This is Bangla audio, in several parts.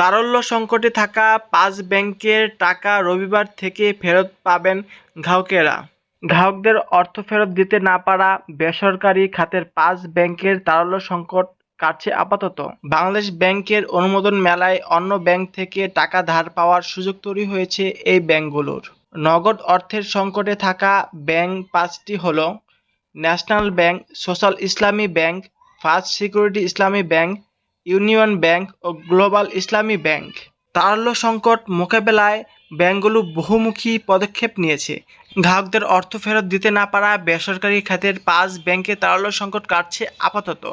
তারল্য সংকটে থাকা পাঁচ ব্যাংকের টাকা রবিবার থেকে ফেরত পাবেন গ্রাহকেরা। গ্রাহকদের অর্থ ফেরত দিতে না পারা বেসরকারি খাতের পাঁচ ব্যাংকের তারল্য সংকট কাটছে আপাতত। বাংলাদেশ ব্যাংকের অনুমোদন মেলায় অন্য ব্যাংক থেকে টাকা ধার পাওয়ার সুযোগ তৈরি হয়েছে এই ব্যাংকগুলোর। নগদ অর্থের সংকটে থাকা ব্যাংক পাঁচটি হল national bank, social Islami bank, first security Islami bank union bank ও গ্লোবাল ইসলামী ব্যাংক। তারল্য সংকট মোকাবেলায় ব্যাংকগুলো বহুমুখী পদক্ষেপ নিয়েছে। গ্রাহকদের অর্থ ফেরত দিতে না পারা বেসরকারি খাতের পাঁচ ব্যাংকে তারল্য সংকট কাটছে আপাতত।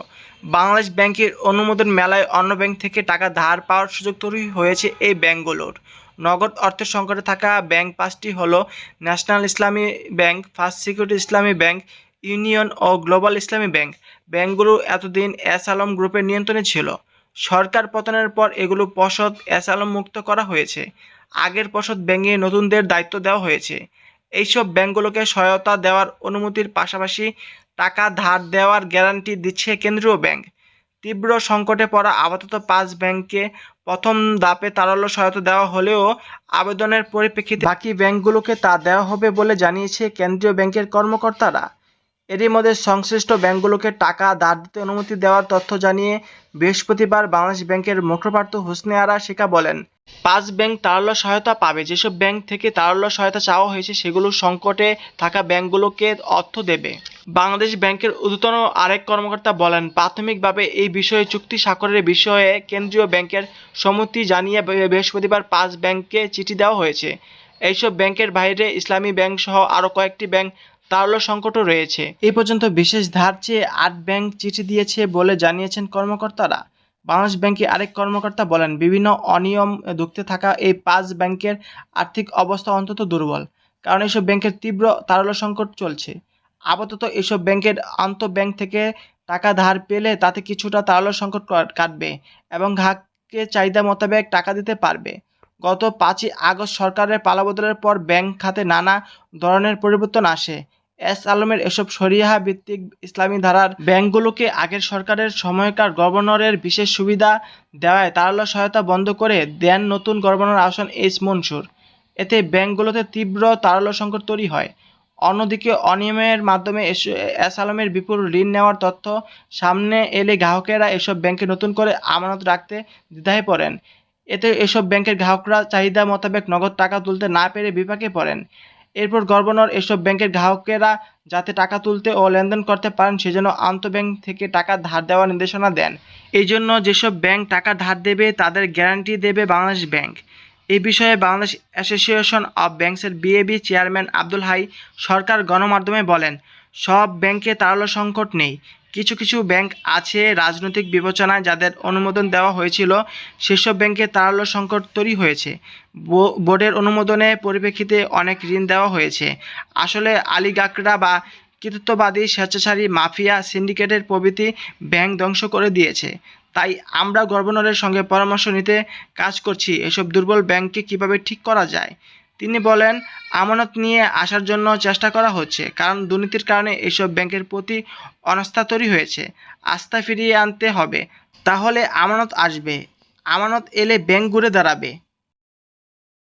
বাংলাদেশ ব্যাংকের অনুমোদন মেলায় অন্য ব্যাংক থেকে টাকা ধার পাওয়ার সুযোগ তৈরি হয়েছে এই ব্যাংকগুলোর। নগদ অর্থের সংকটে থাকা ব্যাংক পাঁচটি হলো national Islami bank, first security Islami bank union ও গ্লোবাল ইসলামী ব্যাংক। ব্যাংকগুলো এতদিন এস আলম গ্রুপের নিয়ন্ত্রণে ছিল। সরকার পতনের পর এগুলো পর্ষদ এস আলম মুক্ত করা হয়েছে। আগের পর্ষদ ব্যাংকে নতুনদের দায়িত্ব দেওয়া হয়েছে। এইসব ব্যাংকগুলোকে সহায়তা দেওয়ার অনুমতির পাশাপাশি টাকা ধার দেওয়ার গ্যারান্টি দিচ্ছে কেন্দ্রীয় ব্যাংক। তীব্র সংকটে পড়া আপাতত পাঁচ ব্যাংকে প্রথম দাপে তারল্য সহায়তা দেওয়া হলেও আবেদনের পরিপ্রেক্ষিতে বাকি ব্যাংকগুলোকে তা দেওয়া হবে বলে জানিয়েছে কেন্দ্রীয় ব্যাংকের কর্মকর্তারা। এরই মধ্যে সংশ্লিষ্ট ব্যাংকগুলোকে টাকা ধার দিতে অনুমতি দেওয়ার তথ্য জানিয়ে বৃহস্পতিবার বাংলাদেশ ব্যাংকের মুখপাত্র হোসনে আরা শেখা বলেন, পাঁচ ব্যাংক তারল্য সহায়তা পাবে, যেসব ব্যাংক থেকে তারল্য সহায়তা চাওয়া হয়েছে সেগুলো সংকটে থাকা ব্যাংকগুলোকে অর্থ দেবে। বাংলাদেশ ব্যাংকের ঊর্ধ্বতন আরেক কর্মকর্তা বলেন, প্রাথমিকভাবে এই বিষয়ে চুক্তি স্বাক্ষরের বিষয়ে কেন্দ্রীয় ব্যাংকের সম্মতি জানিয়ে বৃহস্পতিবার পাঁচ ব্যাংককে চিঠি দেওয়া হয়েছে। এইসব ব্যাংকের বাইরে ইসলামী ব্যাংক সহ আরও কয়েকটি ব্যাংক তারল্য সংকটও রয়েছে। এই পর্যন্ত বিশেষ ধার চেয়ে আট ব্যাংক চিঠি দিয়েছে বলে জানিয়েছেন কর্মকর্তারা। বাংলাদেশ ব্যাংকে আরেক কর্মকর্তা বলেন, বিভিন্ন অনিয়ম ধুঁকতে থাকা এই পাঁচ ব্যাংকের আর্থিক অবস্থা অন্তত দুর্বল, কারণ এইসব ব্যাংকের তীব্র তারল্য সংকট চলছে। আপাতত এসব ব্যাংকের আন্তঃব্যাংক থেকে টাকা ধার পেলে তাতে কিছুটা তারল্য সংকট কাটবে এবং গ্রাহককে চাহিদা মোতাবেক টাকা দিতে পারবে। গত পাঁচই আগস্ট সরকারের পালাবদলের পর ব্যাংক খাতে নানা ধরনের পরিবর্তন আসে। এস আলমের এসব শরিয়াহ ভিত্তিক ইসলামী ধারার ব্যাংকগুলোকে আগের সরকারের সময়কার গভর্নরের বিশেষ সুবিধা দেওয়ায় তারল্য সহায়তা বন্ধ করে দেন নতুন গভর্নর আসন এইচ মনসুর। এতে ব্যাংকগুলোতে তীব্র তারল্য সংকট তৈরি হয়। অন্যদিকে অনিয়মের মাধ্যমে এস আলমের বিপুল ঋণ নেওয়ার তথ্য সামনে এলে গ্রাহকেরা এসব ব্যাংকে নতুন করে আমানত রাখতে দ্বিধায় পড়েন। এতে এসব ব্যাংকের গ্রাহকরা চাহিদা মোতাবেক নগদ টাকা তুলতে না পেরে বিপাকে পড়েন। এরপর গভর্নর এসব ব্যাংকের গ্রাহকেরা যাতে টাকা তুলতে ও লেনদেন করতে পারেন, সেজন্য আন্তঃব্যাংক থেকে টাকা ধার দেওয়ার নির্দেশনা দেন। এই জন্য যেসব ব্যাংক টাকা ধার দেবে, তাদের গ্যারান্টি দেবে বাংলাদেশ ব্যাংক। এই বিষয়ে বাংলাদেশ অ্যাসোসিয়েশন অব ব্যাংকসের বিএবি চেয়ারম্যান আব্দুল হাই সরকার গণমাধ্যমে বলেন, সব ব্যাংকে তারল্য সংকট নেই। কিছু কিছু ব্যাংক আছে রাজনৈতিক বিবেচনায় যাদের অনুমোদন দেওয়া হয়েছিল। সেসব ব্যাংকে তারল্য সংকট তৈরি হয়েছে। বোর্ডের অনুমোদনে পরিপ্রেক্ষিতে অনেক ঋণ দেওয়া হয়েছে। আসলে আলিগাকরা বা কৃতিত্ববাদী স্বেচ্ছাচারী মাফিয়া সিন্ডিকেটের প্রভৃতি ব্যাংক ধ্বংস করে দিয়েছে। তাই আমরা গভর্নরের সঙ্গে পরামর্শ নিতে কাজ করছি। এসব দুর্বল ব্যাংককে কীভাবে ঠিক করা যায়? তিনি বলেন, আমানত নিয়ে আসার জন্য চেষ্টা করা হচ্ছে, কারণ দুর্নীতির কারণে এসব ব্যাংকের প্রতি অনাস্থা তৈরি হয়েছে। আস্থা ফিরিয়ে আনতে হবে। তাহলে আমানত আসবে। আমানত এলে ব্যাংক ঘুরে দাঁড়াবে।